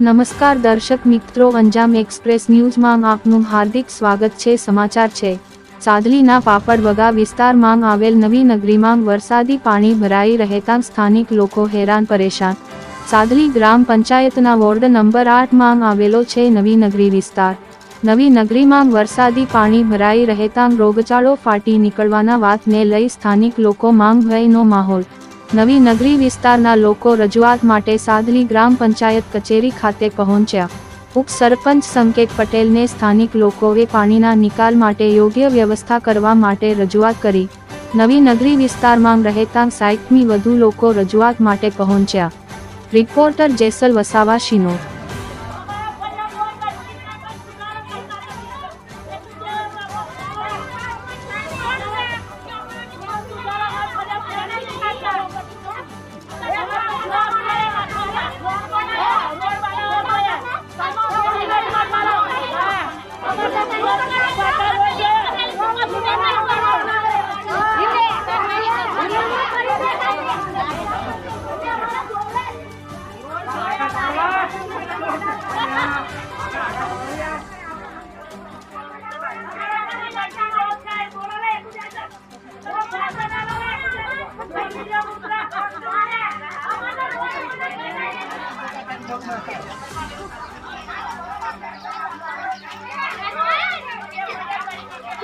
નમસ્કાર દર્શક મિત્રો, અંજામ એક્સપ્રેસ ન્યૂઝમાં આપનું હાર્દિક સ્વાગત છે. સમાચાર છે. સાદલીના પાપડ વગા વિસ્તારમાં આવેલ નવી નગરીમાં વરસાદી પાણી ભરાઈ રહેતા સ્થાનિક લોકો હેરાન પરેશાન. સાદલી ગ્રામ પંચાયતના વોર્ડ નંબર આઠમાં આવેલો છે નવી નગરી વિસ્તાર. નવી નગરીમાં વરસાદી પાણી ભરાઈ રહેતા રોગચાળો ફાટી નીકળવાના વાતને લઈ સ્થાનિક લોકો માંગ ભયનો માહોલ. નવી નગરી વિસ્તારના લોકો રજૂઆત માટે સાદલી ગ્રામ પંચાયત કચેરી ખાતે પહોંચ્યા. ઉપસરપંચ સંકેત પટેલને સ્થાનિક લોકોએ પાણીના નિકાલ માટે યોગ્ય વ્યવસ્થા કરવા માટે રજૂઆત કરી. નવી નગરી વિસ્તારમાં રહેતા સાઈઠમી વધુ લોકો રજૂઆત માટે પહોંચ્યા. રિપોર્ટર જેસલ વસાવા શિનો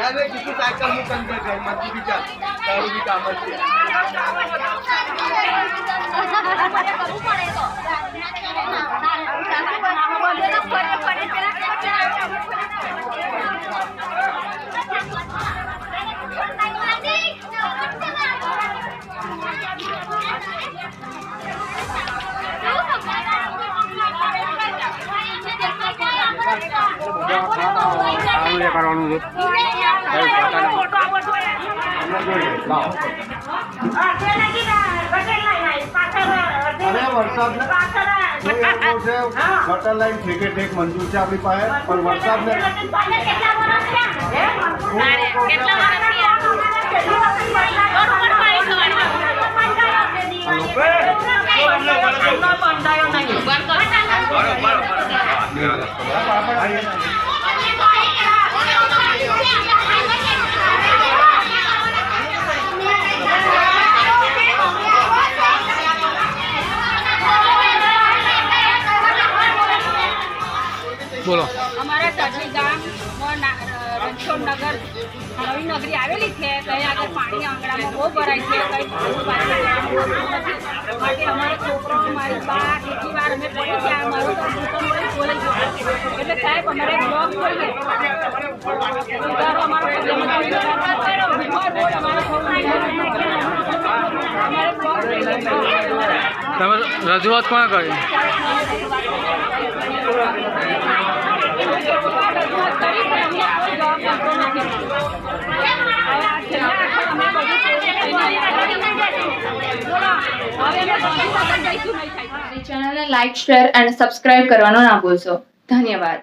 ચાલ કીધું સાયકલ હું કંઈ જાય મત બી ચાલ તારું બી કામ જ છે અરે વરસાદ ગટર લાઈન ઠેકે ઠેક મંજૂર છે આપણી પાસે પણ વરસાદ ને બોલો. અમારા ચટણી ગામ રણછોડનગર નવી નગરી આવેલી છે. ત્યાં આગળ પાણી આંગણામાં બહુ ભરાય છે. કંઈ પાણી માટે અમારા છોકરાઓ મારી બા કેટલી વાર અમે પડી ગયા. મારું તો ઘૂંટણ વળી એટલે સાહેબ અમારે બ્લોક જોઈએ. અમારો અમારો અમારે તમે રજૂઆત કોણ કરી? ચેનલને લાઇક શેર અને સબસ્ક્રાઇબ કરવાનો ના ભૂલશો. ધન્યવાદ.